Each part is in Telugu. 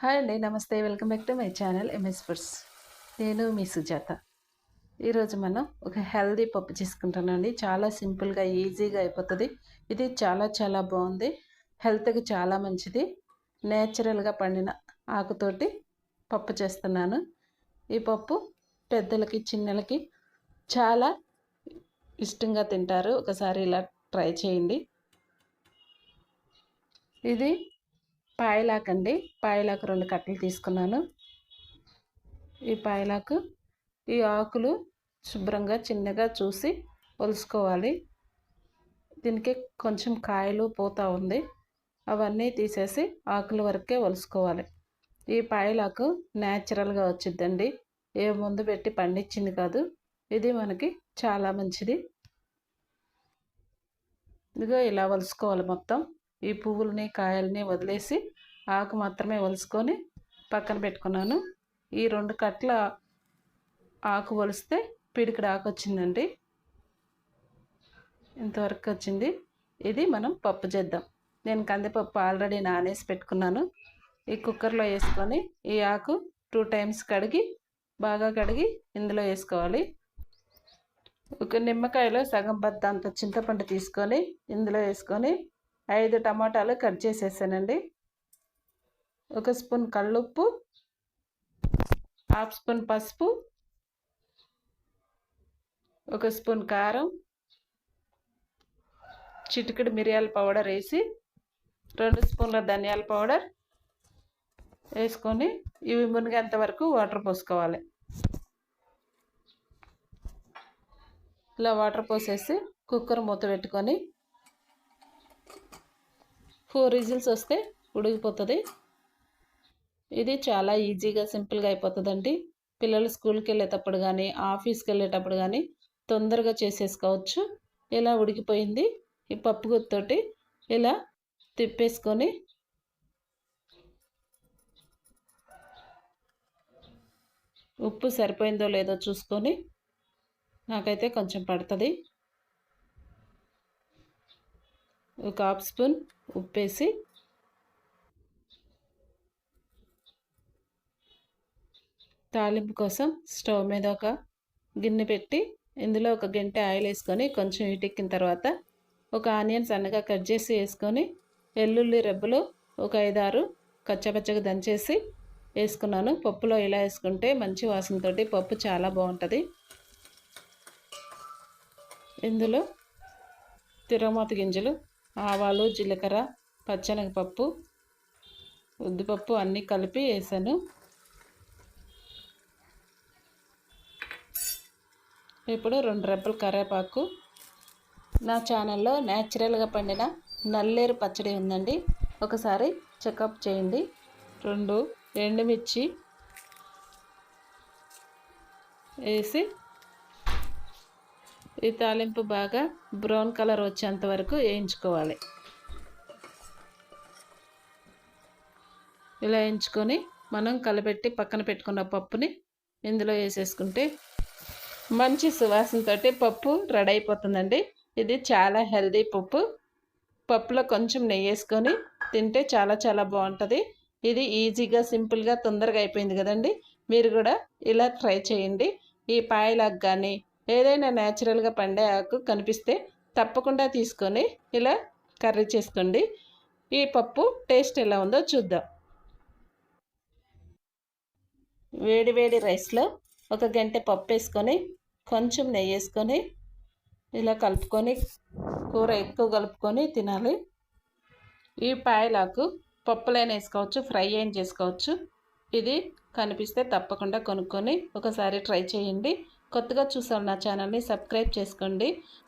హాయ్ అండి నమస్తే. Welcome back to my channel MS foods. నేను మీ సుజాత. ఈరోజు మనం ఒక హెల్దీ పప్పు చేసుకుంటానండి. చాలా సింపుల్గా ఈజీగా అయిపోతుంది. ఇది చాలా చాలా బాగుంది. హెల్త్కి చాలా మంచిది. నేచురల్గా పండిన ఆకుతోటి పప్పు చేస్తున్నాను. ఈ పప్పు పెద్దలకి చిన్నలకి చాలా ఇష్టంగా తింటారు. ఒకసారి ఇలా ట్రై చేయండి. ఇది పాయలాక్ అండి. పాయలాకు రెండు కట్టలు తీసుకున్నాను. ఈ పాయలాకు ఈ ఆకులు శుభ్రంగా చిన్నగా చూసి ఒలుసుకోవాలి. దీనికి కొంచెం కాయలు పోతా ఉంది. అవన్నీ తీసేసి ఆకుల వరకే ఒలుసుకోవాలి. ఈ పాయలాకు న్యాచురల్గా వచ్చిద్దండి. ఏ ముందు పెట్టి పండించింది కాదు. ఇది మనకి చాలా మంచిది. ఇదిగో ఇలా వలుసుకోవాలి మొత్తం. ఈ పువ్వులని కాయల్ని వదిలేసి ఆకు మాత్రమే వలుసుకొని పక్కన పెట్టుకున్నాను. ఈ రెండు కట్ల ఆకు వలిస్తే పిడికిడి ఆకు వచ్చిందండి. ఇంతవరకు వచ్చింది. ఇది మనం పప్పు చేద్దాం. నేను కందిపప్పు ఆల్రెడీ నానేసి పెట్టుకున్నాను. ఈ కుక్కర్లో వేసుకొని ఈ ఆకు టూ టైమ్స్ కడిగి బాగా కడిగి ఇందులో వేసుకోవాలి. ఒక నిమ్మకాయలో సగం బద్ద అంత చింతపండు తీసుకొని ఇందులో వేసుకొని ఐదు టమాటాలు కట్ చేసేసానండి. ఒక స్పూన్ కళ్ళుప్పు హాఫ్ స్పూన్ పసుపు ఒక స్పూన్ కారం చిటికెడు మిరియాల పౌడర్ వేసి రెండు స్పూన్ల ధనియాల పౌడర్ వేసుకొని ఇవి మునిగేంత వరకు వాటర్ పోసుకోవాలి. ఇలా వాటర్ పోసేసి కుక్కర్ మూత పెట్టుకొని ఫోర్ విజిల్స్ వస్తే ఉడికిపోతుంది. ఇది చాలా ఈజీగా సింపుల్గా అయిపోతుందండి. పిల్లలు స్కూల్కి వెళ్ళేటప్పుడు కానీ ఆఫీస్కి వెళ్ళేటప్పుడు కానీ తొందరగా చేసేసుకోవచ్చు. ఇలా ఉడికిపోయింది. ఈ పప్పు గుత్తోటి ఇలా తిప్పేసుకొని ఉప్పు సరిపోయిందో లేదో చూసుకొని నాకైతే కొంచెం పడుతుంది. ఒక హాఫ్ స్పూన్ ఉప్పేసి తాలింపు కోసం స్టవ్ మీద ఒక గిన్నె పెట్టి ఇందులో ఒక గంట ఆయిల్ వేసుకొని కొంచెం ఇటెక్కిన తర్వాత ఒక ఆనియన్ సన్నగా కట్ చేసి వేసుకొని వెల్లుల్లి రెబ్బలు ఒక ఐదారు కచ్చపచ్చగా దంచేసి వేసుకున్నాను. పప్పులో ఇలా వేసుకుంటే మంచి వాసనతోటి పప్పు చాలా బాగుంటుంది. ఇందులో తిరగమాత గింజలు ఆవాలు జీలకర్ర పచ్చనగపప్పు ఉద్దిపప్పు అన్నీ కలిపి వేసాను. ఇప్పుడు రెండు రెబ్బలు కరివేపాకు. నా ఛానల్లో న్యాచురల్గా పండిన నల్లేరు పచ్చడి ఉందండి. ఒకసారి చెకప్ చేయండి. రెండు ఎండుమిర్చి వేసి ఈ తాలింపు బాగా బ్రౌన్ కలర్ వచ్చేంత వరకు వేయించుకోవాలి. ఇలా వేయించుకొని మనం కలపెట్టి పక్కన పెట్టుకున్న పప్పుని ఇందులో వేసేసుకుంటే మంచి సువాసనతో పప్పు రెడీ అయిపోతుందండి. ఇది చాలా హెల్దీ పప్పు. పప్పులో కొంచెం నెయ్యి వేసుకొని తింటే చాలా చాలా బాగుంటుంది. ఇది ఈజీగా సింపుల్గా తొందరగా అయిపోయింది కదండి. మీరు కూడా ఇలా ట్రై చేయండి. ఈ పాయలకు కానీ ఏదైనా న్యాచురల్గా పండే ఆకు కనిపిస్తే తప్పకుండా తీసుకొని ఇలా కర్రీ చేసుకోండి. ఈ పప్పు టేస్ట్ ఎలా ఉందో చూద్దాం. వేడి వేడి రైస్లో ఒక గంట పప్పు వేసుకొని కొంచెం నెయ్యి వేసుకొని ఇలా కలుపుకొని కూర ఎక్కువ కలుపుకొని తినాలి. ఈ పాయలాకు పప్పులైనా వేసుకోవచ్చు ఫ్రై అయిన చేసుకోవచ్చు. ఇది కనిపిస్తే తప్పకుండా కొనుక్కొని ఒకసారి ట్రై చేయండి. కొత్తగా చూసాం నా ఛానల్ని సబ్స్క్రైబ్ చేసుకోండి.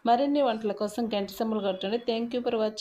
మరిన్ని వంటల కోసం గంట సమ్ములు కొట్టండి. Thank you for watching